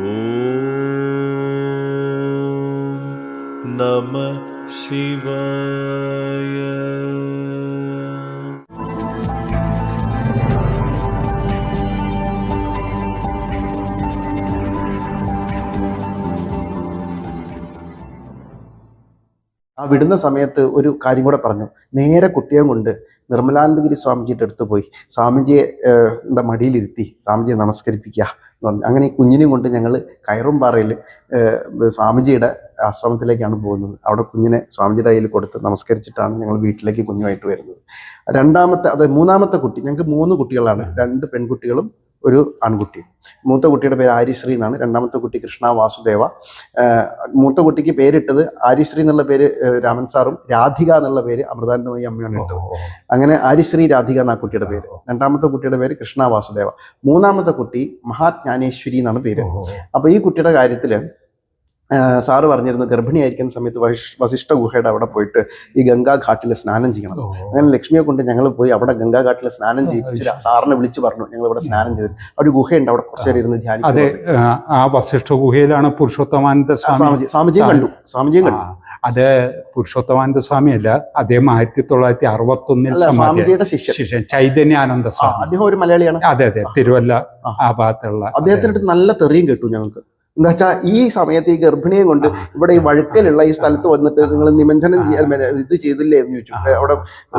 ഓം നമ ശിവായ ആ വിടുന്ന സമയത്ത് ഒരു കാര്യം കൂടെ പറഞ്ഞു. നേരെ കുട്ടിയെ കൊണ്ട് നിർമ്മലാനന്ദഗിരി സ്വാമിജിയുടെ അടുത്ത് പോയി. സ്വാമിജിയെ മടിയിലിരുത്തി. സ്വാമിജിയെ നമസ്കരിപ്പിക്കുക അങ്ങനെ ഈ കുഞ്ഞിനെയും കൊണ്ട് ഞങ്ങൾ കയറുംപാറയിൽ സ്വാമിജിയുടെ ആശ്രമത്തിലേക്കാണ് പോകുന്നത്. അവിടെ കുഞ്ഞിനെ സ്വാമിജിയുടെ കയ്യിൽ കൊടുത്ത് നമസ്കരിച്ചിട്ടാണ് ഞങ്ങൾ വീട്ടിലേക്ക് കുഞ്ഞുമായിട്ട് വരുന്നത്. രണ്ടാമത്തെ അത് മൂന്നാമത്തെ കുട്ടി ഞങ്ങൾക്ക് മൂന്ന് കുട്ടികളാണ്. രണ്ട് പെൺകുട്ടികളും ഒരു ആൺകുട്ടി. മൂത്ത കുട്ടിയുടെ പേര് ആര്യശ്രീ എന്നാണ്. രണ്ടാമത്തെ കുട്ടി കൃഷ്ണ വാസുദേവ. മൂത്ത കുട്ടിക്ക് പേരിട്ടത് ആര്യശ്രീ എന്നുള്ള പേര് രാമൻ സാറും രാധിക എന്നുള്ള പേര് അമൃതാനന്ദമയി അമ്മയാണ് ഇട്ടത്. അങ്ങനെ ആര്യശ്രീ രാധിക എന്ന കുട്ടിയുടെ പേര്. രണ്ടാമത്തെ കുട്ടിയുടെ പേര് കൃഷ്ണ വാസുദേവ. മൂന്നാമത്തെ കുട്ടി മഹാജ്ഞാനേശ്വരി എന്നാണ് പേര്. അപ്പൊ ഈ കുട്ടിയുടെ കാര്യത്തിൽ ആഹ് സാറ് പറഞ്ഞിരുന്നു ഗർഭിണിയായിരിക്കുന്ന സമയത്ത് വശിഷ്ഠ ഗുഹയുടെ അവിടെ പോയിട്ട് ഈ ഗംഗാ ഘാട്ടിൽ സ്നാനം ചെയ്യണം. അങ്ങനെ ലക്ഷ്മിയെ കൊണ്ട് ഞങ്ങൾ പോയി അവിടെ ഗംഗാ ഘാട്ടിൽ സ്നാനം ചെയ്യിപ്പിച്ചു സാറിനെ വിളിച്ചു പറഞ്ഞു ഞങ്ങൾ ഇവിടെ സ്നാനം ചെയ്തു ഒരു ഗുഹയുണ്ട് അവിടെ കുറച്ചു നേരം ഇരുന്ന് അതെ ധ്യാനിക്കും ആ, വശിഷ്ഠ ഗുഹയിലാണ് പുരുഷോത്തമാനന്ദ സ്വാമി. സ്വാമിജി സ്വാമിജിയും കണ്ടു സ്വാമിജിയും കണ്ടു. അത് പുരുഷോത്തമാനന്ദ സ്വാമിയല്ല അദ്ദേഹം ആയിരത്തി തൊള്ളായിരത്തി അറുപത്തി ഒന്നിൽ സ്വാമിജിയുടെ ശിഷ്യൻ. ചൈതന്യാനന്ദ സ്വാമി. അദ്ദേഹം ഒരു മലയാളിയാണ്. അതെ അതെ തിരുവല്ല ആ. ഭാഗത്തുള്ള അദ്ദേഹത്തിന്റെ നല്ല തെറിയും കേട്ടു ഞങ്ങൾക്ക്. എന്താ വെച്ചാൽ ഈ സമയത്ത് ഈ ഗർഭിണിയെ കൊണ്ട് ഇവിടെ ഈ വഴുക്കലുള്ള ഈ സ്ഥലത്ത് വന്നിട്ട് നിങ്ങൾ നിമഞ്ജനം ചെയ്യാൻ ഇത് ചെയ്തില്ലേ എന്ന് ചോദിച്ചു. അവിടെ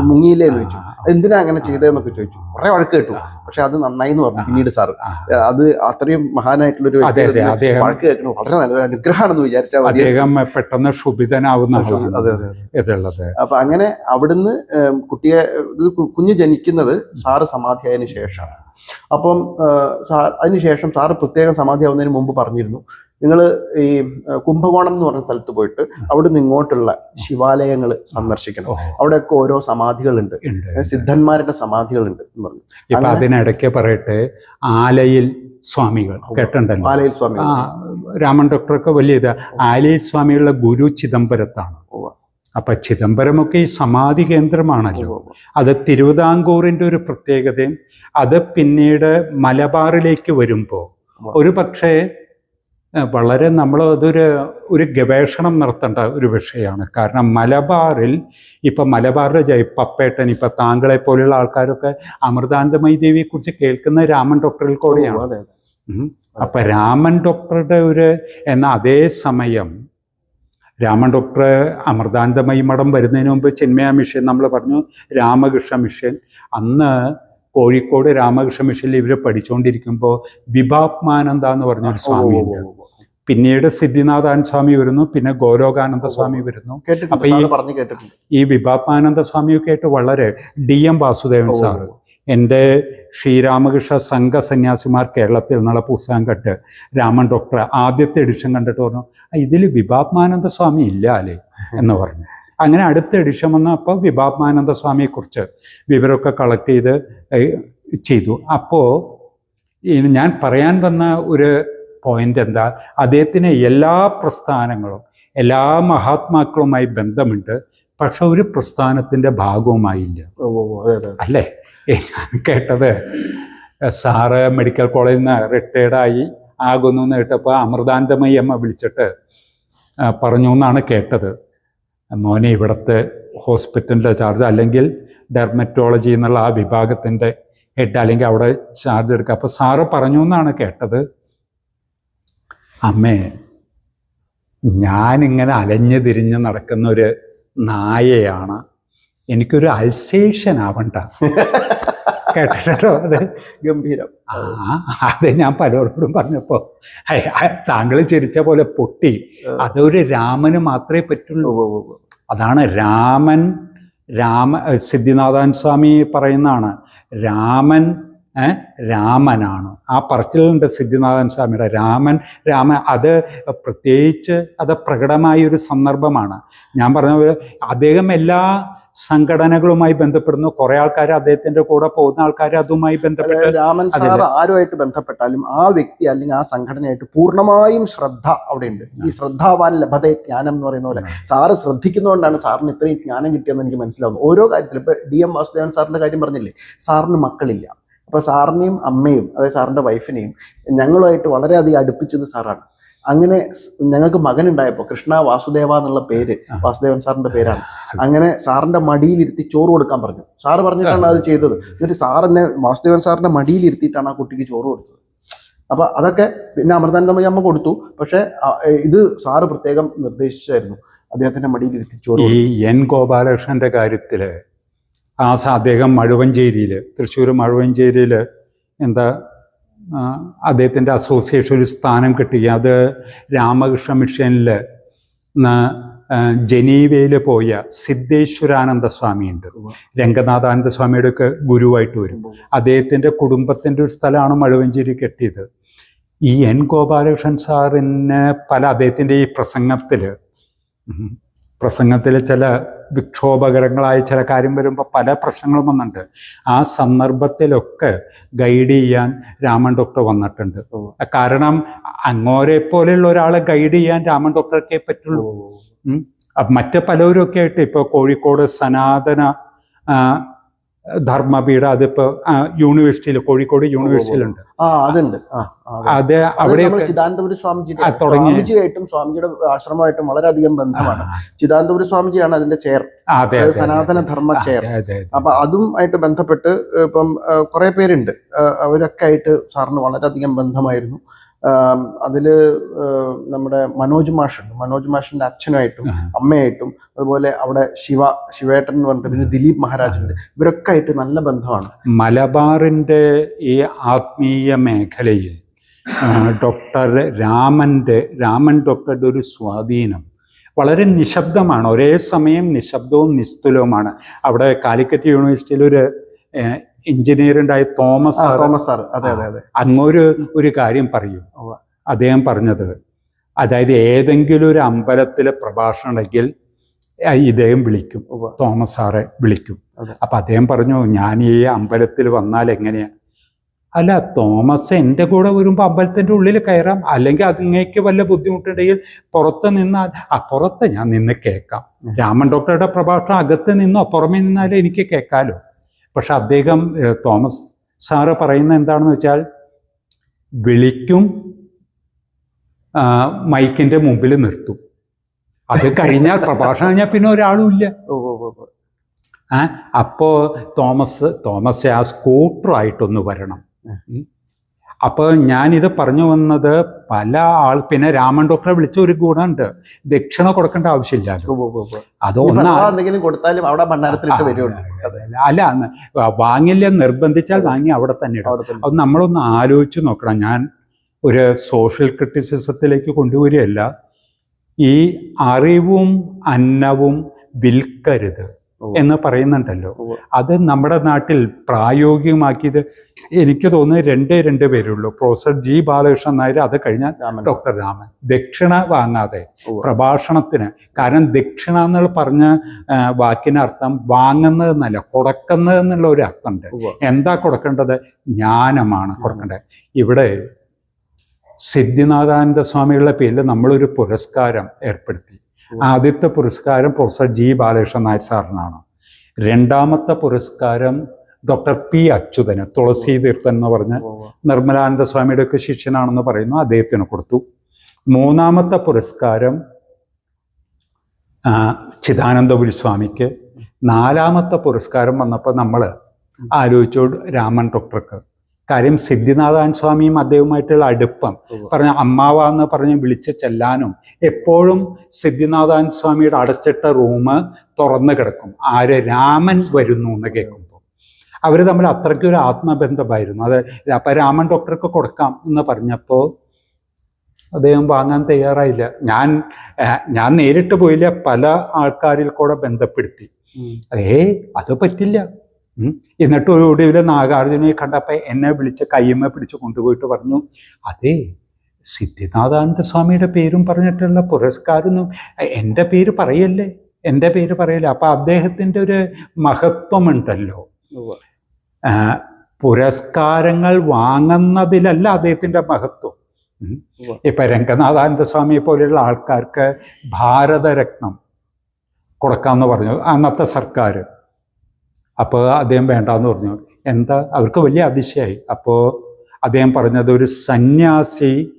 മുങ്ങിയില്ലേ എന്ന് ചോദിച്ചു. എന്തിനാ അങ്ങനെ ചെയ്തതെന്നൊക്കെ ചോദിച്ചു. കുറെ വഴക്ക് കേട്ടു. പക്ഷെ അത് നന്നായി എന്ന് പറഞ്ഞു പിന്നീട് സാർ അത് അത്രയും മഹാനായിട്ടുള്ള ഒരു വഴക്ക് കേൾക്കണം. വളരെ നല്ലൊരു അനുഗ്രഹമാണെന്ന് വിചാരിച്ചാൽ മതി. പെട്ടെന്ന് ക്ഷുഭിതനാവുന്ന അതെ അതെ അപ്പൊ അങ്ങനെ അവിടുന്ന് കുട്ടിയെ കുഞ്ഞ് ജനിക്കുന്നത് സാറ് സമാധിയായതിനു ശേഷമാണ്. അപ്പം സാർ അതിനുശേഷം സാറ് പ്രത്യേകം സമാധിയാവുന്നതിന് മുമ്പ് പറഞ്ഞിരുന്നു. നിങ്ങൾ ഈ കുംഭകോണം എന്ന് പറഞ്ഞ സ്ഥലത്ത് പോയിട്ട് അവിടുന്ന് ഇങ്ങോട്ടുള്ള ശിവാലയങ്ങൾ സന്ദർശിക്കണം. അവിടെയൊക്കെ ഓരോ സമാധികളുണ്ട്. സിദ്ധന്മാരുടെ സമാധികളുണ്ട് എന്ന് പറഞ്ഞു. ഇപ്പൊ അതിനിടയ്ക്ക് പറയട്ടെ ആലയിൽ സ്വാമികൾ കേട്ടിട്ടുണ്ടല്ലോ. ആലയിൽ സ്വാമി രാമൻ ഡോക്ടറൊക്കെ വലിയ ഇത്. ആലയിൽ സ്വാമികളുടെ ഗുരു ചിദംബരത്താണ്. അപ്പൊ ചിദംബരമൊക്കെ ഈ സമാധി കേന്ദ്രമാണല്ലോ. അത് തിരുവിതാംകൂറിന്റെ ഒരു പ്രത്യേകതയും അത് പിന്നീട് മലബാറിലേക്ക് വരുമ്പോൾ. ഒരു പക്ഷേ വളരെ നമ്മൾ അതൊരു ഒരു ഗവേഷണം നടത്തേണ്ട ഒരു വിഷയമാണ്. കാരണം മലബാറിൽ ഇപ്പൊ മലബാറിലെ ജയ പപ്പേട്ടൻ ഇപ്പൊ താങ്കളെ പോലെയുള്ള ആൾക്കാരൊക്കെ അമൃതാനന്ദമയി ദേവിയെ കുറിച്ച് കേൾക്കുന്ന രാമൻ ഡോക്ടറിൽ കൂടെയാണ്. അപ്പൊ രാമൻ ഡോക്ടറുടെ ഒരു എന്ന അതേ സമയം രാമൻ ഡോക്ടർ അമൃതാനന്ദമയി മഠം വരുന്നതിന് മുമ്പ് ചിന്മയ മിഷൻ നമ്മൾ പറഞ്ഞു രാമകൃഷ്ണ മിഷൻ. അന്ന് കോഴിക്കോട് രാമകൃഷ്ണ മിഷനിൽ ഇവർ പഠിച്ചുകൊണ്ടിരിക്കുമ്പോൾ വിഭാത്മാനന്ദ എന്ന് പറഞ്ഞൊരു സ്വാമിയുണ്ട് പിന്നീട് സിദ്ധിനാഥാൻ സ്വാമി വരുന്നു പിന്നെ ഗോലോകാനന്ദ സ്വാമി വരുന്നു. അപ്പൊ ഈ- പറഞ്ഞു കേട്ടിട്ടുണ്ട്. ഈ വിഭാത്മാനന്ദ സ്വാമിയൊക്കെ ആയിട്ട് വളരെ ഡി എം വാസുദേവൻ സാറ്. എന്റെ ശ്രീരാമകൃഷ്ണ സംഘ സന്യാസിമാർ കേരളത്തിൽ നിന്നുള്ള പുസ്തകം കണ്ട് രാമൻ ഡോക്ടർ ആദ്യത്തെ എഡിഷൻ കണ്ടിട്ട് പറഞ്ഞു ഇതിൽ വിഭാത്മാനന്ദ സ്വാമി ഇല്ല അല്ലേ? എന്ന് പറഞ്ഞു. അങ്ങനെ അടുത്ത എഡിഷൻ വന്നപ്പോൾ വിഭാത്മാനന്ദ സ്വാമിയെക്കുറിച്ച് വിവരമൊക്കെ കളക്ട് ചെയ്ത് ചെയ്തു. അപ്പോൾ ഞാൻ പറയാൻ വന്ന ഒരു പോയിന്റ് എന്താ അദ്ദേഹത്തിന് എല്ലാ പ്രസ്ഥാനങ്ങളും എല്ലാ മഹാത്മാക്കളുമായി ബന്ധമുണ്ട് പക്ഷെ ഒരു പ്രസ്ഥാനത്തിന്റെ ഭാഗവുമായില്ല. അല്ലേ? ഞാൻ കേട്ടത്. സാറ് മെഡിക്കൽ കോളേജിൽ നിന്ന് റിട്ടയർഡായി ആകുന്നു എന്ന് കേട്ടപ്പോൾ അമൃതാനന്ദമയി അമ്മ വിളിച്ചിട്ട് പറഞ്ഞു എന്നാണ് കേട്ടത്. മോനെ ഇവിടുത്തെ ഹോസ്പിറ്റലിന്റെ ചാർജ് അല്ലെങ്കിൽ ഡെർമറ്റോളജി എന്നുള്ള ആ വിഭാഗത്തിന്റെ ഹെഡ് അല്ലെങ്കിൽ അവിടെ ചാർജ് എടുക്കുക. അപ്പോൾ സാറ് പറഞ്ഞു എന്നാണ് കേട്ടത്. അമ്മേ ഞാനിങ്ങനെ അലഞ്ഞു തിരിഞ്ഞ് നടക്കുന്ന ഒരു നായയാണ് എനിക്കൊരു അൾസേഷൻ ആവണ്ട കേട്ടോ അത്? ഗംഭീരം. ആ അത് ഞാൻ പലരോടും പറഞ്ഞപ്പോ താങ്കൾ ചിരിച്ച പോലെ പൊട്ടി. അതൊരു രാമന് മാത്രമേ പറ്റുള്ളൂ. അതാണ് രാമൻ രാമ സിദ്ധിനാഥൻ സ്വാമി പറയുന്നതാണ്. രാമൻ രാമനാണ്. ആ പറച്ചിലുണ്ട് സിദ്ധിനാഥൻ സ്വാമിയുടെ. രാമൻ രാമൻ അത് പ്രത്യേകിച്ച് അത് പ്രകടമായ ഒരു സന്ദർഭമാണ്. ഞാൻ പറഞ്ഞ അദ്ദേഹം എല്ലാ സംഘടനകളുമായി ബന്ധപ്പെടുന്നു. കുറെ ആൾക്കാർ അദ്ദേഹത്തിന്റെ കൂടെ പോകുന്ന ആൾക്കാർ അതുമായി ബന്ധപ്പെട്ട് രാമൻ സാർ ആരുമായിട്ട് ബന്ധപ്പെട്ടാലും ആ വ്യക്തി അല്ലെങ്കിൽ ആ സംഘടനയായിട്ട് പൂർണമായും ശ്രദ്ധ അവിടെയുണ്ട്. ഈ ശ്രദ്ധാവാൻ ലഭത ജ്ഞാനം എന്ന് പറയുന്ന പോലെ സാറ് ശ്രദ്ധിക്കുന്നതുകൊണ്ടാണ് സാറിന് ഇത്രയും ജ്ഞാനം കിട്ടിയെന്ന് എനിക്ക് മനസ്സിലാവുന്നു ഓരോ കാര്യത്തിലും ഇപ്പൊ ഡി എം വാസുദേവൻ സാറിന്റെ കാര്യം പറഞ്ഞില്ലേ? സാറിന് മക്കളില്ല. അപ്പോൾ സാറിനെയും അമ്മയും അതായത് സാറിന്റെ വൈഫിനെയും ഞങ്ങളുമായിട്ട് വളരെയധികം അടുപ്പിച്ചത് സാറാണ്. അങ്ങനെ ഞങ്ങൾക്ക് മകനുണ്ടായപ്പോൾ കൃഷ്ണ വാസുദേവ എന്നുള്ള പേര് വാസുദേവൻ സാറിന്റെ പേരാണ്. അങ്ങനെ സാറിന്റെ മടിയിലിരുത്തി ചോറ് കൊടുക്കാൻ പറഞ്ഞു. സാറ് പറഞ്ഞിട്ടാണ് അത് ചെയ്തത്. എന്നിട്ട് സാറിനെ വാസുദേവൻ സാറിന്റെ മടിയിലിരുത്തിയിട്ടാണ് ആ കുട്ടിക്ക് ചോറ് കൊടുത്തത്. അപ്പൊ അതൊക്കെ പിന്നെ അമൃതാനന്ദമയി അമ്മ കൊടുത്തു. പക്ഷെ ഇത് സാറ് പ്രത്യേകം നിർദ്ദേശിച്ചായിരുന്നു. അദ്ദേഹത്തിന്റെ മടിയിലിരുത്തി ചോറ് ഈ എൻ ഗോപാലകൃഷ്ണന്റെ കാര്യത്തിൽ ആ അദ്ദേഹം മഴുവഞ്ചേരിയിൽ തൃശ്ശൂർ മഴുവഞ്ചേരിയിൽ എന്താ അദ്ദേഹത്തിന്റെ അസോസിയേഷൻ ഒരു സ്ഥാനം കിട്ടുക അത് രാമകൃഷ്ണ മിഷനിൽ ജനീവയിൽ പോയ സിദ്ധേശ്വരാനന്ദ സ്വാമിയുണ്ട്. രംഗനാഥാനന്ദ സ്വാമിയുടെ ഒക്കെ ഗുരുവായിട്ട് വരും. അദ്ദേഹത്തിന്റെ കുടുംബത്തിന്റെ ഒരു സ്ഥലമാണ് മഴവഞ്ചേരി കെട്ടിയത്. ഈ എൻ ഗോപാലകൃഷ്ണൻ സാറിന് പല അദ്ദേഹത്തിന്റെ ഈ പ്രസംഗത്തിൽ പ്രസംഗത്തിൽ ചില വിക്ഷോഭകരങ്ങളായ ചില കാര്യം വരുമ്പോൾ പല പ്രശ്നങ്ങളും വന്നിട്ടുണ്ട്. ആ സന്ദർഭത്തിലൊക്കെ ഗൈഡ് ചെയ്യാൻ രാമൻ ഡോക്ടർ വന്നിട്ടുണ്ട്. കാരണം അങ്ങോരെ പോലെയുള്ള ഒരാളെ ഗൈഡ് ചെയ്യാൻ രാമൻ ഡോക്ടർക്കേ പറ്റുള്ളൂ. മറ്റ് പലവരൊക്കെ ആയിട്ട് ഇപ്പോൾ കോഴിക്കോട് സനാതന ധർമ്മപീഠ അതിപ്പോ യൂണിവേഴ്സിറ്റിയിൽ കോഴിക്കോട് യൂണിവേഴ്സിറ്റിയിലുണ്ട്. ആ അതുണ്ട്. അതെ. അവിടെ ചിദാനന്തപുരി സ്വാമിജിയുടെ. സ്വാമിജിയായിട്ടും സ്വാമിജിയുടെ ആശ്രമമായിട്ടും വളരെയധികം ബന്ധമാണ്. ചിദാനന്തപുരി സ്വാമിജിയാണ് അതിന്റെ ചെയർ. അതെ അതായത് സനാതന ധർമ്മ ചെയർ. അപ്പൊ അതും ആയിട്ട് ബന്ധപ്പെട്ട് ഇപ്പം കുറെ പേരുണ്ട്. അവരൊക്കെ ആയിട്ട് സാറിന് വളരെയധികം ബന്ധമായിരുന്നു. ആം, അതിൽ നമ്മുടെ മനോജ് മാഷുണ്ട്. മനോജ് മാഷിന്റെ അച്ഛനായിട്ടും അമ്മയായിട്ടും അതുപോലെ അവിടെ ശിവ ശിവേട്ടൻ എന്ന് പറഞ്ഞിട്ട് പിന്നെ ദിലീപ് മഹാരാജുണ്ട്. ഇവരൊക്കെ ആയിട്ട് നല്ല ബന്ധമാണ്. മലബാറിന്റെ ഈ ആത്മീയ മേഖലയിൽ ഡോക്ടർ രാമന്റെ രാമൻ ഡോക്ടറുടെ ഒരു സ്വാധീനം വളരെ നിശബ്ദമാണ്. ഒരേ സമയം നിശബ്ദവും നിസ്തുലവുമാണ്. അവിടെ കാലിക്കറ്റ് യൂണിവേഴ്സിറ്റിയിൽ ഒരു എഞ്ചിനീയർ ഉണ്ടായ തോമസ് തോമസ് സാർ അതെ അതെ അതെ. അങ്ങൊരു ഒരു കാര്യം പറയൂ. അദ്ദേഹം പറഞ്ഞത് അതായത് ഏതെങ്കിലും ഒരു അമ്പലത്തിലെ പ്രഭാഷണം ഉണ്ടെങ്കിൽ ഇദ്ദേഹം വിളിക്കും. തോമസ് സാറെ വിളിക്കും. അപ്പൊ അദ്ദേഹം പറഞ്ഞു ഞാൻ ഈ അമ്പലത്തിൽ വന്നാൽ എങ്ങനെയാ? അല്ല തോമസ് എന്റെ കൂടെ വരുമ്പോൾ അമ്പലത്തിന്റെ ഉള്ളിൽ കയറാം. അല്ലെങ്കിൽ അതിങ്ങേക്ക് വല്ല ബുദ്ധിമുട്ടുണ്ടെങ്കിൽ പുറത്ത് നിന്നാൽ ആ പുറത്ത് ഞാൻ നിന്ന് കേൾക്കാം. രാമൻ ഡോക്ടറുടെ പ്രഭാഷണം അകത്ത് നിന്നോ പുറമേ നിന്നാലേ എനിക്ക് കേൾക്കാലോ. പക്ഷെ അദ്ദേഹം തോമസ് സാറ് പറയുന്നത് എന്താണെന്ന് വെച്ചാൽ വിളിക്കും മൈക്കിന്റെ മൈക്കിന്റെ മുമ്പിൽ നിർത്തും. അത് കഴിഞ്ഞാൽ പ്രഭാഷണം കഴിഞ്ഞാൽ പിന്നെ ഒരാളും ഇല്ല. അപ്പോൾ തോമസ് തോമസ് ആ സ്കൂട്ടറായിട്ടൊന്ന് വരണം. അപ്പോൾ ഞാനിത് പറഞ്ഞു വന്നത് പല ആൾ പിന്നെ രാമൻ ഡോക്ടറെ വിളിച്ച ഒരു ഗുണമുണ്ട്. ദക്ഷിണ കൊടുക്കേണ്ട ഓ. അത് എന്തെങ്കിലും കൊടുത്താലും അവിടെ ഭണ്ഡാരത്തിലിട്ട് വരുള്ളൂ. അതെ അല്ല വാങ്ങില്ല നിർബന്ധിച്ചാൽ വാങ്ങി അവിടെ തന്നെ ഇടും. അത് നമ്മളൊന്ന് ആലോചിച്ച് നോക്കണം. ഞാൻ ഒരു സോഷ്യൽ ക്രിറ്റിസിസത്തിലേക്ക് കൊണ്ടുവരികയല്ല. ഈ അറിവും അന്നവും വിൽക്കരുത്. എന്ന് പറയുന്നുണ്ടല്ലോ. അത് നമ്മുടെ നാട്ടിൽ പ്രായോഗികമാക്കിയത് എനിക്ക് തോന്നുന്നത് രണ്ടേ രണ്ട് പേരുള്ളൂ. പ്രൊഫസർ ജി ബാലകൃഷ്ണൻ നായർ അത് കഴിഞ്ഞാൽ ഡോക്ടർ രാമൻ. ദക്ഷിണ വാങ്ങാതെ പ്രഭാഷണത്തിന്. കാരണം ദക്ഷിണ എന്നുള്ള പറഞ്ഞ വാക്കിനർത്ഥം വാങ്ങുന്നത് എന്നല്ല കൊടുക്കുന്നത് എന്നുള്ള ഒരു അർത്ഥമുണ്ട്. എന്താ കൊടുക്കേണ്ടത്? ജ്ഞാനമാണ് കൊടുക്കേണ്ടത്. ഇവിടെ സിദ്ധിനാഥാനന്ദ സ്വാമികളുടെ പേരിൽ നമ്മളൊരു പുരസ്കാരം ഏർപ്പെടുത്തി. ആദ്യത്തെ പുരസ്കാരം പ്രൊഫസർ ജി ബാലകൃഷ്ണൻ നായർ സാറിനാണ്. രണ്ടാമത്തെ പുരസ്കാരം ഡോക്ടർ പി അച്യുതന് തുളസി തീർത്ഥൻ എന്ന് പറഞ്ഞ. നിർമ്മലാനന്ദ സ്വാമിയുടെ ഒക്കെ ശിഷ്യനാണെന്ന് പറയുന്നു അദ്ദേഹത്തിന് കൊടുത്തു. മൂന്നാമത്തെ പുരസ്കാരം ചിദാനന്ദപുരി സ്വാമിക്ക്. നാലാമത്തെ പുരസ്കാരം വന്നപ്പോൾ നമ്മൾ ആലോചിച്ചു രാമൻ ഡോക്ടർക്ക്. കാര്യം സിദ്ധിനാഥാൻ സ്വാമിയും അദ്ദേഹവുമായിട്ടുള്ള അടുപ്പം. പറഞ്ഞ അമ്മാവ എന്ന് പറഞ്ഞ് വിളിച്ച് ചെല്ലാനും എപ്പോഴും സിദ്ധിനാഥാൻ സ്വാമിയുടെ അടച്ചിട്ട റൂം തുറന്നു കിടക്കും. ആര് രാമൻ വരുന്നു എന്ന് കേൾക്കുമ്പോൾ അവർ തമ്മിൽ അത്രയ്ക്ക് ഒരു ആത്മബന്ധമായിരുന്നു. അത് അപ്പം രാമൻ ഡോക്ടർക്ക് കൊടുക്കാം എന്ന് പറഞ്ഞപ്പോൾ അദ്ദേഹം വാങ്ങാൻ തയ്യാറായില്ല. ഞാൻ ഞാൻ നേരിട്ട് പോയില്ല. പല ആൾക്കാരിൽ കൂടെ ബന്ധപ്പെടുത്തി. ഏ അത് പറ്റില്ല. എന്നിട്ട് ഒടുവിൽ നാഗാർജുനെ കണ്ടപ്പോൾ എന്നെ വിളിച്ച് കയ്യമ്മ പിടിച്ച് കൊണ്ടുപോയിട്ട് പറഞ്ഞു അതെ സിദ്ധിനാഥാനന്ദ സ്വാമിയുടെ പേരും പറഞ്ഞിട്ടുള്ള പുരസ്കാരമൊന്നും എന്റെ പേര് പറയല്ലേ? എന്റെ പേര് പറയല്ലേ? അപ്പം അദ്ദേഹത്തിന്റെ ഒരു മഹത്വമുണ്ടല്ലോ. പുരസ്കാരങ്ങൾ വാങ്ങുന്നതിലല്ല അദ്ദേഹത്തിന്റെ മഹത്വം. ഇപ്പം ഇപ്പൊ രംഗനാഥാനന്ദ സ്വാമിയെ പോലെയുള്ള ആൾക്കാർക്ക് ഭാരതരത്നം കൊടുക്കാമെന്ന് പറഞ്ഞു അന്നത്തെ സർക്കാർ അപ്പോൾ അദ്ദേഹം വേണ്ടാന്ന് പറഞ്ഞു. എന്താ? അവർക്ക് വലിയ അതിശയായി. അപ്പോൾ അദ്ദേഹം പറഞ്ഞത് ഒരു സന്യാസി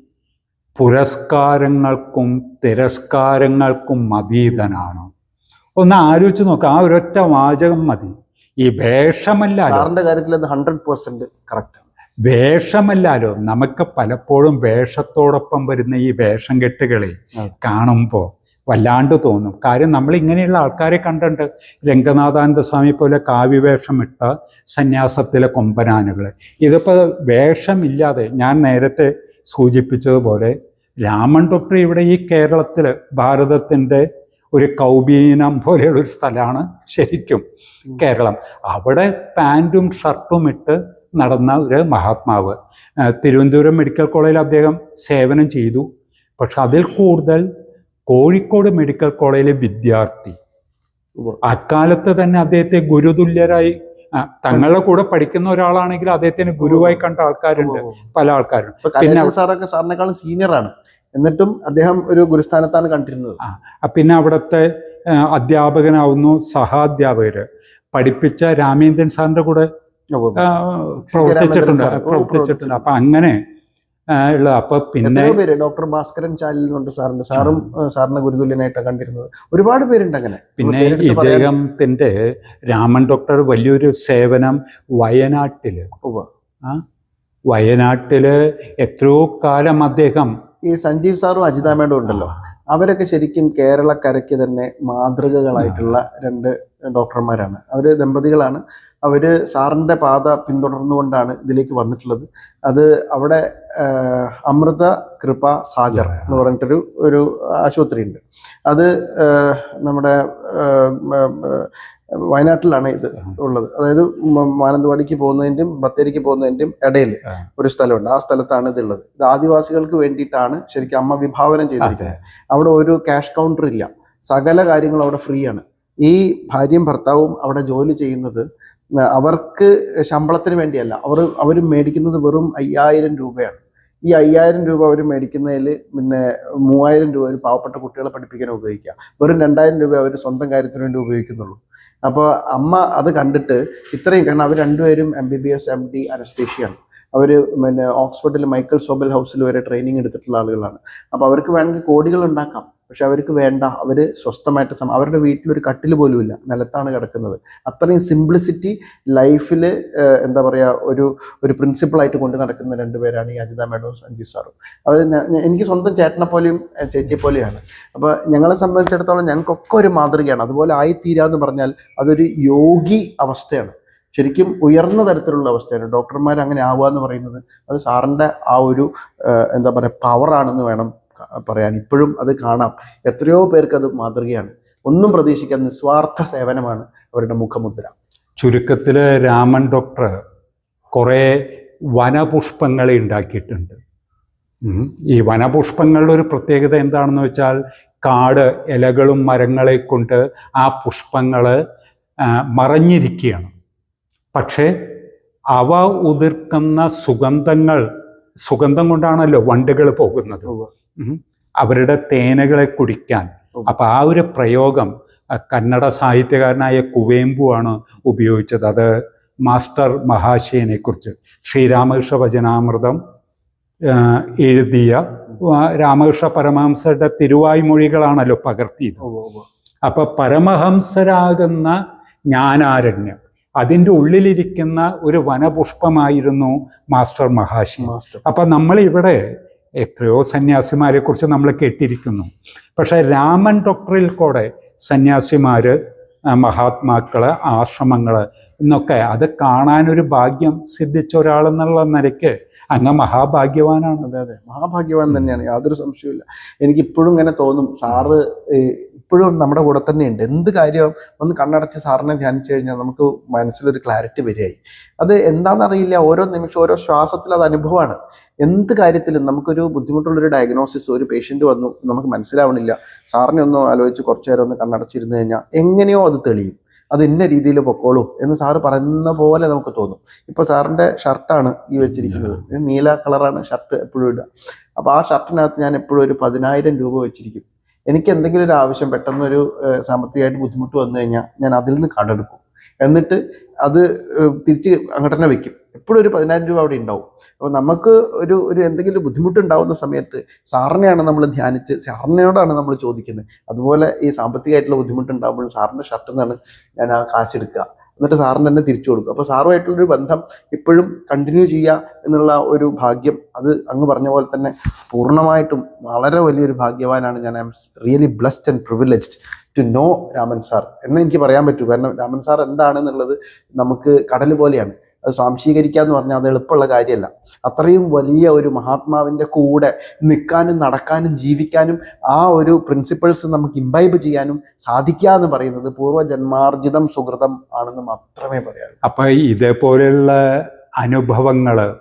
പുരസ്കാരങ്ങൾക്കും തിരസ്കാരങ്ങൾക്കും അതീതനാണ്. ഒന്ന് ആലോചിച്ച് നോക്കുക ആ ഒരൊറ്റ വാചകം മതി. ഈ വേഷമല്ലാലോ സാറിന്റെ കാര്യത്തിൽ അത് ഹൺഡ്രഡ് പെർസെന്റ് കറക്റ്റ് ആണ്. വേഷമല്ലാലോ നമുക്ക് പലപ്പോഴും വേഷത്തോടൊപ്പം വരുന്ന ഈ വേഷം കെട്ടുകളെ കാണുമ്പോൾ വല്ലാണ്ട് തോന്നും. കാര്യം നമ്മൾ ഇങ്ങനെയുള്ള ആൾക്കാരെ കണ്ടിട്ടുണ്ട്. രംഗനാഥാനന്ദ സ്വാമി പോലെ കാവ്യവേഷം ഇട്ട സന്യാസത്തിലെ കൊമ്പനാനുകൾ ഇതിപ്പോൾ വേഷമില്ലാതെ ഞാൻ നേരത്തെ സൂചിപ്പിച്ചതുപോലെ രാമൻ ഡോക്ടർ ഇവിടെ ഈ കേരളത്തിൽ ഭാരതത്തിന്റെ ഒരു കൗബീനം പോലെയുള്ള ഒരു സ്ഥലമാണ് ശരിക്കും കേരളം. അവിടെ പാന്റും ഷർട്ടും ഇട്ട് നടന്ന ഒരു മഹാത്മാവ്. തിരുവനന്തപുരം മെഡിക്കൽ കോളേജിൽ അദ്ദേഹം സേവനം ചെയ്തു. പക്ഷെ അതിൽ കൂടുതൽ കോഴിക്കോട് മെഡിക്കൽ കോളേജിലെ വിദ്യാർത്ഥി. അക്കാലത്ത് തന്നെ അദ്ദേഹത്തെ ഗുരുതുല്യരായി തങ്ങളുടെ കൂടെ പഠിക്കുന്ന ഒരാളാണെങ്കിൽ അദ്ദേഹത്തിന് ഗുരുവായി കണ്ട ആൾക്കാരുണ്ട് പല ആൾക്കാരും സീനിയറാണ് പിന്നെ സാറൊക്കെ സാറിനേക്കാളും ആണ് എന്നിട്ടും അദ്ദേഹം ഒരു ഗുരുസ്ഥാനത്താണ് കണ്ടിരുന്നത്. പിന്നെ അവിടുത്തെ അധ്യാപകനാവുന്നു സഹാധ്യാപകര്. പഠിപ്പിച്ച രാമേന്ദ്രൻ സാറിന്റെ കൂടെ പ്രവർത്തിച്ചിട്ടുണ്ട് പ്രവർത്തിച്ചിട്ടുണ്ട്. അപ്പൊ അങ്ങനെ ഉള്ള. അപ്പൊ പിന്നെ പേര് ഡോക്ടർ ഭാസ്കരൻ ചാലിലുണ്ട് സാറിന്റെ സാറും സാറിന്റെ സാറിനെ ഗുരുതുല്യനായിട്ടാണ് കണ്ടിരുന്നത്. ഒരുപാട് പേരുണ്ട് അങ്ങനെ. പിന്നെ ഇദ്ദേഹത്തിന്റെ രാമൻ ഡോക്ടർ വലിയൊരു സേവനം വയനാട്ടിൽ. ആ? വയനാട്ടിൽ എത്രയോ കാലം അദ്ദേഹം ഈ സഞ്ജീവ് സാറും അജിതാമേടും ഉണ്ടല്ലോ. അവരൊക്കെ ശരിക്കും കേരളക്കരയ്ക്ക് തന്നെ മാതൃകകളായിട്ടുള്ള രണ്ട് ഡോക്ടർമാരാണ്. അവർ ദമ്പതികളാണ്. അവർ സാറിന്റെ പാത പിന്തുടർന്നുകൊണ്ടാണ് ഇതിലേക്ക് വന്നിട്ടുള്ളത്. അത് അവിടെ അമൃത കൃപ സാഗർ എന്ന് പറഞ്ഞിട്ടൊരു ഒരു ആശുപത്രി ഉണ്ട് അത് നമ്മുടെ വയനാട്ടിലാണ് ഇത് ഉള്ളത്. അതായത് മാനന്തവാടിക്ക് പോകുന്നതിന്റെയും ബത്തേരിക്ക് പോകുന്നതിന്റെയും ഇടയിൽ ഒരു സ്ഥലമുണ്ട്. ആ സ്ഥലത്താണ് ഇതുള്ളത് ഇത് ആദിവാസികൾക്ക് വേണ്ടിയിട്ടാണ് ശരിക്കും അമ്മ വിഭാവനം ചെയ്തിരിക്കുന്നത്. അവിടെ ഒരു ക്യാഷ് കൗണ്ടർ ഇല്ല. സകല കാര്യങ്ങളും അവിടെ ഫ്രീ ആണ്. ഈ ഭാര്യയും ഭർത്താവും അവിടെ ജോലി ചെയ്യുന്നത് അവർക്ക് ശമ്പളത്തിന് വേണ്ടിയല്ല. അവർ അവർ മേടിക്കുന്നത് വെറും അയ്യായിരം രൂപയാണ്. ഈ അയ്യായിരം രൂപ അവർ മേടിക്കുന്നതിൽ പിന്നെ മൂവായിരം രൂപ ഒരു പാവപ്പെട്ട കുട്ടികളെ പഠിപ്പിക്കാൻ ഉപയോഗിക്കുക വെറും രണ്ടായിരം രൂപ അവർ സ്വന്തം കാര്യത്തിന് വേണ്ടി ഉപയോഗിക്കുന്നുള്ളൂ. അപ്പോൾ അമ്മ അത് കണ്ടിട്ട് ഇത്രയും കാരണം അവർ രണ്ടുപേരും M B B S M D അനസ്തേഷ്യയാണ് അവർ പിന്നെ ഓക്സ്ഫോർഡിൽ മൈക്കിൾ സോബൽ ഹൗസിൽ വരെ ട്രെയിനിങ് എടുത്തിട്ടുള്ള ആളുകളാണ്. അപ്പോൾ അവർക്ക് വേണമെങ്കിൽ കോടികൾ ഉണ്ടാക്കാം. പക്ഷെ അവർക്ക് വേണ്ട. അവർ സ്വസ്ഥമായിട്ട് സം അവരുടെ വീട്ടിലൊരു കട്ടിൽ പോലും ഇല്ല നിലത്താണ് കിടക്കുന്നത്. അത്രയും സിംപ്ലിസിറ്റി ലൈഫിൽ എന്താ പറയുക ഒരു ഒരു പ്രിൻസിപ്പിളായിട്ട് കൊണ്ട് നടക്കുന്ന രണ്ടുപേരാണ് ഈ അജിത മേഡവും സഞ്ജീവ് സാറും. അവർ എനിക്ക് സ്വന്തം ചേട്ടനെ പോലെയും ചേച്ചിയെ പോലെയാണ്. അപ്പോൾ ഞങ്ങളെ സംബന്ധിച്ചിടത്തോളം ഞങ്ങൾക്കൊക്കെ ഒരു മാതൃകയാണ്. അതുപോലെ ആയിത്തീരാന്ന് പറഞ്ഞാൽ അതൊരു യോഗി അവസ്ഥയാണ്. ശരിക്കും ഉയർന്ന തരത്തിലുള്ള അവസ്ഥയാണ്. ഡോക്ടർമാർ അങ്ങനെ ആവുക എന്ന് പറയുന്നത് അത് സാറിന്റെ ആ ഒരു എന്താ പറയുക പവറാണെന്ന് വേണം പറയാൻ ഇപ്പോഴും അത് കാണാം. എത്രയോ പേർക്ക് അത് മാതൃകയാണ്. ഒന്നും പ്രതീക്ഷിക്കാൻ നിസ്വാർത്ഥ സേവനമാണ് അവരുടെ മുഖമുദ്ര. ചുരുക്കത്തിൽ രാമൻ ഡോക്ടർ കുറേ വനപുഷ്പങ്ങളെ ഉണ്ടാക്കിയിട്ടുണ്ട്. ഈ വനപുഷ്പങ്ങളുടെ ഒരു പ്രത്യേകത എന്താണെന്ന് വെച്ചാൽ കാട് ഇലകളും മരങ്ങളെ കൊണ്ട് ആ പുഷ്പങ്ങൾ മറഞ്ഞിരിക്കുകയാണ്. പക്ഷേ അവ ഉതിർക്കുന്ന സുഗന്ധങ്ങൾ സുഗന്ധം കൊണ്ടാണല്ലോ വണ്ടുകൾ പോകുന്നത്. അവരുടെ തേനകളെ കുടിക്കാൻ. അപ്പൊ ആ ഒരു പ്രയോഗം കന്നഡ സാഹിത്യകാരനായ കുവേമ്പു ആണ് ഉപയോഗിച്ചത്. അത് മാസ്റ്റർ മഹാശയനെ കുറിച്ച്. ശ്രീരാമകൃഷ്ണ വചനാമൃതം എഴുതിയ രാമകൃഷ്ണ പരമഹംസരുടെ തിരുവായ്മൊഴികളാണല്ലോ പകർത്തിയത്. അപ്പൊ പരമഹംസരാകുന്ന ജ്ഞാനാരണ്യം അതിന്റെ ഉള്ളിലിരിക്കുന്ന ഒരു വനപുഷ്പമായിരുന്നു മാസ്റ്റർ മഹാശി മാസ്റ്റർ. അപ്പൊ നമ്മൾ ഇവിടെ എത്രയോ സന്യാസിമാരെ കുറിച്ച് നമ്മൾ കേട്ടിരിക്കുന്നു. പക്ഷെ രാമൻ ഡോക്ടറിൽ കൂടെ സന്യാസിമാര് മഹാത്മാക്കൾ ആശ്രമങ്ങൾ എന്നൊക്കെ അത് കാണാനൊരു ഭാഗ്യം സിദ്ധിച്ച ഒരാളെന്നുള്ള നിലയ്ക്ക് അങ്ങ് മഹാഭാഗ്യവാനാണ്. അതെ അതെ. മഹാഭാഗ്യവാൻ തന്നെയാണ്. യാതൊരു സംശയവുമില്ല. എനിക്ക് ഇപ്പോഴും ഇങ്ങനെ തോന്നും. സാറ് ഇപ്പോഴും നമ്മുടെ കൂടെ തന്നെയുണ്ട്. എന്ത് കാര്യം ഒന്ന് കണ്ണടച്ച് സാറിനെ ധ്യാനിച്ചു കഴിഞ്ഞാൽ നമുക്ക് മനസ്സിലൊരു ക്ലാരിറ്റി വരികയായി. അത് എന്താണെന്നറിയില്ല. ഓരോ നിമിഷം ഓരോ ശ്വാസത്തിൽ അത് അനുഭവമാണ്. എന്ത് കാര്യത്തിലും നമുക്കൊരു ബുദ്ധിമുട്ടുള്ളൊരു ഡയഗ്നോസിസ് ഒരു പേഷ്യന്റ് വന്നു നമുക്ക് മനസ്സിലാവണില്ല. സാറിനെ ഒന്ന് ആലോചിച്ച് കുറച്ചു നേരം ഒന്ന് കണ്ണടച്ചിരുന്നു കഴിഞ്ഞാൽ എങ്ങനെയോ അത് തെളിയും. അത് ഇന്ന രീതിയിൽ പൊക്കോളൂ എന്ന് സാറ് പറയുന്ന പോലെ നമുക്ക് തോന്നും. ഇപ്പോൾ സാറിന്റെ ഷർട്ടാണ് ഈ വെച്ചിരിക്കുന്നത്. നീല കളറാണ് ഷർട്ട് എപ്പോഴും ഇടുക. അപ്പോൾ ആ ഷർട്ടിനകത്ത് ഞാൻ എപ്പോഴും ഒരു പതിനായിരം രൂപ വെച്ചിരിക്കും. എനിക്ക് എന്തെങ്കിലും ഒരു ആവശ്യം പെട്ടെന്ന് ഒരു സാമ്പത്തികമായിട്ട് ബുദ്ധിമുട്ട് വന്നു കഴിഞ്ഞാൽ ഞാൻ അതിൽ നിന്ന് കടെടുക്കും എന്നിട്ട് അത് തിരിച്ച് അങ്ങോട്ട് തന്നെ വെക്കും. എപ്പോഴും ഒരു പതിനായിരം രൂപ അവിടെ ഉണ്ടാവും. അപ്പോൾ നമുക്ക് ഒരു ഒരു എന്തെങ്കിലും ബുദ്ധിമുട്ടുണ്ടാവുന്ന സമയത്ത് സാറിനെയാണ് നമ്മൾ ധ്യാനിച്ച് സാറിനോടാണ് നമ്മൾ ചോദിക്കുന്നത്. അതുപോലെ ഈ സാമ്പത്തികമായിട്ടുള്ള ബുദ്ധിമുട്ടുണ്ടാകുമ്പോഴും സാറിന്റെ ഷർട്ടിൽ നിന്നാണ് ഞാൻ ആ കാശ് എടുക്കുക. എന്നിട്ട് സാറിന് തന്നെ തിരിച്ചു കൊടുക്കും. അപ്പോൾ സാറുമായിട്ടുള്ളൊരു ബന്ധം ഇപ്പോഴും കണ്ടിന്യൂ ചെയ്യുക എന്നുള്ള ഒരു ഭാഗ്യം അത് അങ്ങ് പറഞ്ഞ പോലെ തന്നെ പൂർണമായിട്ടും വളരെ വലിയൊരു ഭാഗ്യവാനാണ് ഞാൻ. I'm really blessed and privileged to know Raman sir എന്ന് എനിക്ക് പറയാൻ പറ്റൂ. കാരണം രാമൻ സാർ എന്താണെന്നുള്ളത് നമുക്ക് കടൽ പോലെയാണ്. അത് സ്വാംശീകരിക്കുക എന്ന് പറഞ്ഞാൽ അത് എളുപ്പമുള്ള കാര്യമല്ല. അത്രയും വലിയ ഒരു മഹാത്മാവിന്റെ കൂടെ നിൽക്കാനും നടക്കാനും ജീവിക്കാനും ആ ഒരു പ്രിൻസിപ്പിൾസ് നമുക്ക് ഇംബൈബ് ചെയ്യാനും സാധിക്കുക എന്ന് പറയുന്നത് പൂർവജന്മാർജിതം സുഹൃതം ആണെന്ന് മാത്രമേ പറയാറുള്ളൂ. അപ്പൊ ഇതേപോലെയുള്ള അനുഭവങ്ങൾ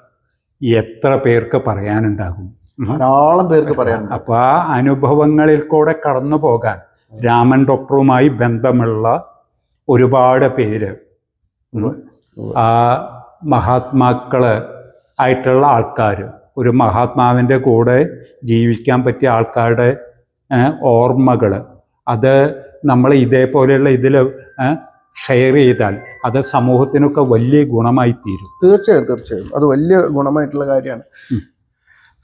എത്ര പേർക്ക് പറയാനുണ്ടാകും. ധാരാളം പേർക്ക് പറയാനുണ്ട്. അപ്പൊ ആ അനുഭവങ്ങളിൽ കൂടെ കടന്നു പോകാൻ രാമൻ ഡോക്ടറുമായി ബന്ധമുള്ള ഒരുപാട് പേര്. ആ മഹാത്മാക്കൾ ആയിട്ടുള്ള ആൾക്കാർ ഒരു മഹാത്മാവിന്റെ കൂടെ ജീവിക്കാൻ പറ്റിയ ആൾക്കാരുടെ ഓർമ്മകൾ അത് നമ്മൾ ഇതേപോലെയുള്ള ഇതിൽ ഷെയർ ചെയ്താൽ അത് സമൂഹത്തിനൊക്കെ വലിയ ഗുണമായി തീരും. തീർച്ചയായും തീർച്ചയായും. അത് വലിയ ഗുണമായിട്ടുള്ള കാര്യമാണ്.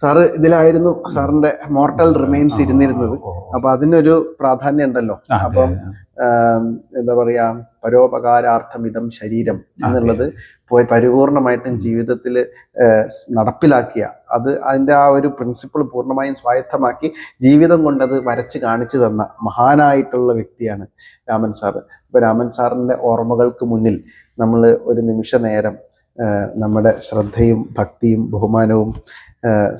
സാറ് ഇതിലായിരുന്നു സാറിന്റെ മോർട്ടൽ റിമൈൻസ് ഇരുന്നിരുന്നത്. അപ്പൊ അതിനൊരു പ്രാധാന്യം ഉണ്ടല്ലോ അപ്പം എന്താ പറയാ പരോപകാരാർത്ഥമിതം ശരീരം എന്നുള്ളത് പോയി പരിപൂർണമായിട്ടും ജീവിതത്തിൽ നടപ്പിലാക്കിയ അത് അതിന്റെ ആ ഒരു പ്രിൻസിപ്പിൾ പൂർണമായും സ്വായത്തമാക്കി ജീവിതം കൊണ്ടത് വരച്ച് കാണിച്ചു തന്ന മഹാനായിട്ടുള്ള വ്യക്തിയാണ് രാമൻ സാർ. ഇപ്പൊ രാമൻ സാറിന്റെ ഓർമ്മകൾക്ക് മുന്നിൽ നമ്മൾ ഒരു നിമിഷ നേരം നമ്മുടെ ശ്രദ്ധയും ഭക്തിയും ബഹുമാനവും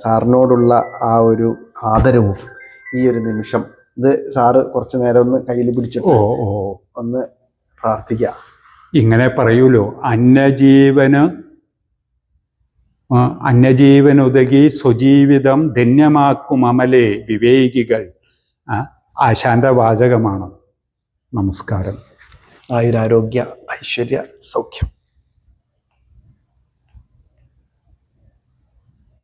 സാറിനോടുള്ള ആ ഒരു ആദരവും ഈ ഒരു നിമിഷം. ഇത് സാറ് കുറച്ചു നേരം ഒന്ന് കയ്യിൽ പിടിച്ചിട്ട് ഒന്ന് പ്രാർത്ഥിക്കുക ഇങ്ങനെ പറയൂലോ അന്യജീവന് അന്യജീവനുതകി സ്വജീവിതം ധന്യമാക്കും അമലേ വിവേകികൾ. ആശാന്റെ വാചകമാണ്. നമസ്കാരം. ആയുരാരോഗ്യ ഐശ്വര്യ സൗഖ്യം.